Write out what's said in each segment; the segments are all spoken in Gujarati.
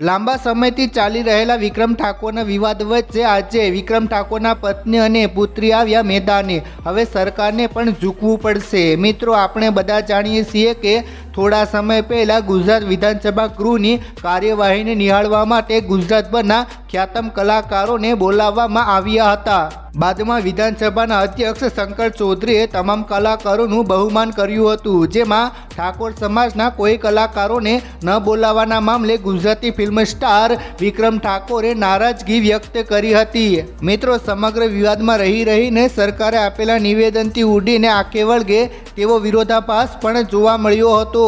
લાંબા સમયથી ચાલી રહેલા વિક્રમ ઠાકોરના વિવાદ વચ્ચે આજે વિક્રમ ઠાકોરના પત્ની અને પુત્રી આવ્યા મેદાને. હવે સરકારને પણ ઝૂકવું પડશે. મિત્રો, આપણે બધા જાણીએ છીએ કે થોડા સમય પહેલાં ગુજરાત વિધાનસભા ગૃહની કાર્યવાહીને નિહાળવા માટે ગુજરાતભરના ખ્યાતમ કલાકારોને બોલાવવામાં આવ્યા હતા. બાદમાં વિધાનસભાના અધ્યક્ષ શંકર ચૌધરીએ તમામ કલાકારોનું બહુમાન કર્યું હતું, જેમાં ઠાકોર સમાજના કોઈ કલાકારોને ન બોલાવવાના મામલે ગુજરાતી ફિલ્મ સ્ટાર વિક્રમ ઠાકોરે નારાજગી વ્યક્ત કરી હતી. મિત્રો, સમગ્ર વિવાદમાં રહી રહીને સરકારે આપેલા નિવેદનથી ઉડીને આખે વળગે તેવો વિરોધાભાસ પણ જોવા મળ્યો હતો.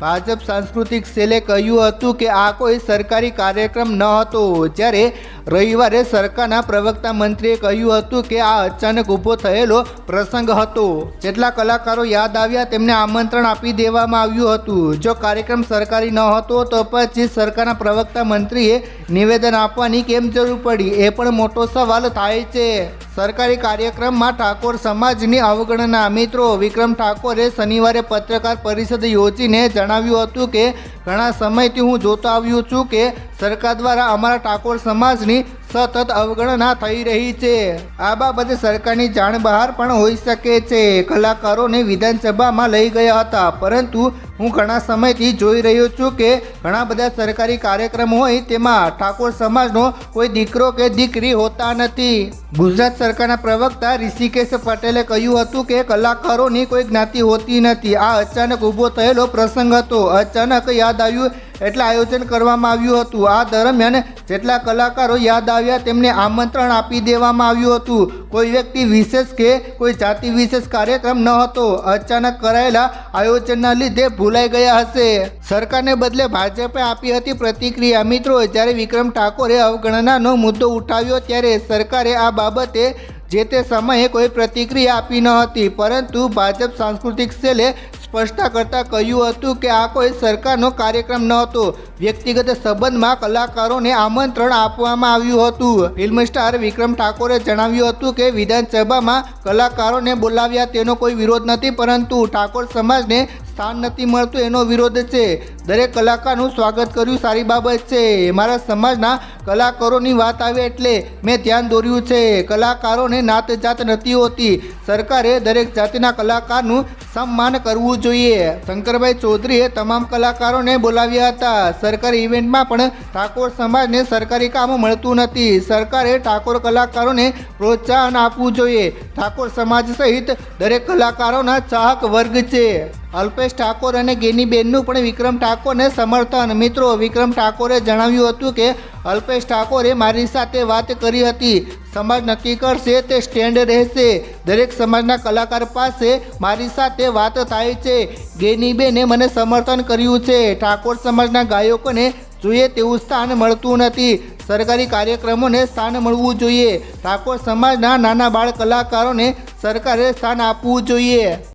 ભાજપ સાંસ્કૃતિક સેલે કહ્યું હતું કે આ કોઈ સરકારી કાર્યક્રમ ન હતો. જ્યારે રવિવારે સરકારના પ્રવક્તા મંત્રીએ કહ્યું હતું કે આ અચાનક ઊભો થયેલો પ્રસંગ હતો. જેટલા કલાકારો યાદ આવ્યા, તેમને આમંત્રણ આપી દેવામાં આવ્યું હતું. જો કાર્યક્રમ સરકારી ન હતો, તો પછી સરકારના પ્રવક્તા મંત્રીએ નિવેદન આપવાની કેમ જરૂર પડી? એ પણ મોટો સવાલ થાય છે. સરકારી કાર્યક્રમમાં ઠાકોર સમાજની અવગણના. મિત્રો, વિક્રમ ઠાકોરે શનિવારે પત્રકાર પરિષદ યોજીને જણાવ્યું હતું કે, ઘણા સમયથી હું જોતો આવ્યું છું કે સરકાર દ્વારા અમારા ટાકોર સમાજની સતત અવગણના થઈ રહી છે. આ બાબતે સરકારની જાણ બહાર પણ હોઈ શકે છે. કલાકારોને વિધાનસભામાં લઈ ગયા હતા, પરંતુ હું ઘણા સમયથી જોઈ રહ્યો છું કે ઘણા બધા સરકારી કાર્યક્રમ હોય તેમાં ઠાકોર સમાજનો કોઈ દીકરો કે દીકરી હોતા નથી. ગુજરાત સરકારના પ્રવક્તા ઋષિકેશ પટેલે કહ્યું હતું કે કલાકારોની કોઈ જ્ઞાતિ હોતી નથી. આ અચાનક ઊભો થયેલો પ્રસંગ હતો. અચાનક યાદ આવ્યું એટલે આયોજન કરવામાં આવ્યું હતું. આ દરમિયાન જેટલા કલાકારો યાદ આવ્યા તેમને આમંત્રણ આપી દેવામાં આવ્યું હતું. કોઈ વ્યક્તિ વિશેષ કે કોઈ જાતિ વિશેષ કાર્યક્રમ ન હતો. અચાનક કરાયેલા આયોજનના લીધે ભૂલાઈ ગયા હશે. સરકારને બદલે ભાજપે આપી હતી પ્રતિક્રિયા. મિત્રો, જ્યારે વિક્રમ ઠાકોરે અવગણનાનો મુદ્દો ઉઠાવ્યો, ત્યારે સરકારે આ બાબતે જે તે સમયે કોઈ પ્રતિક્રિયા આપી ન હતી. પરંતુ ભાજપ સાંસ્કૃતિક સેલે સ્પષ્ટતા કરતાં કહ્યું હતું કે આ કોઈ સરકારનો કાર્યક્રમ ન હતો વ્યક્તિગત સંબંધમાં કલાકારોને આમંત્રણ આપવામાં આવ્યું હતું. ફિલ્મ સ્ટાર વિક્રમ ઠાકોરે જણાવ્યું હતું કે વિધાનસભામાં કલાકારોને બોલાવ્યા તેનો કોઈ વિરોધ નથી, પરંતુ ઠાકોર સમાજને સ્થાન નથી મળતું એનો વિરોધ છે. દરેક કલાકારનું સ્વાગત કર્યું સારી બાબત છે. મારા સમાજના કલાકારોની વાત આવે એટલે મેં ધ્યાન દોર્યું છે. કલાકારોને નાત જાત નથી હોતી. સરકારે દરેક જાતિના કલાકારનું સન્માન કરવું જોઈએ. શંકરભાઈ ચૌધરીએ તમામ કલાકારોને બોલાવ્યા હતા. સરકારી ઇવેન્ટમાં પણ ઠાકોર સમાજને સરકારી કામ મળતું નથી. સરકારે ઠાકોર કલાકારોને પ્રોત્સાહન આપવું જોઈએ. ઠાકોર સમાજ સહિત દરેક કલાકારોના ચાહક વર્ગ છે. અલ્પેશ ઠાકોર અને ગેનીબેનનું પણ વિક્રમ ઠાકોરને સમર્થન. મિત્રો, વિક્રમ ઠાકોરે જણાવ્યું હતું કે, અલ્પેશ ઠાકોરે મારી સાથે વાત કરી હતી. સમાજ નક્કી કરશે, તે સ્ટેન્ડ રહેશે. દરેક સમાજના કલાકાર પાસે મારી સાથે વાત થાય છે. ગેનીબેને મને સમર્થન કર્યું છે. ઠાકોર સમાજના ગાયકોને જોઈએ તેવું સ્થાન મળતું નથી. સરકારી કાર્યક્રમોને સ્થાન મળવું જોઈએ. ઠાકોર સમાજના નાના બાળ કલાકારોને સરકારે સ્થાન આપવું જોઈએ.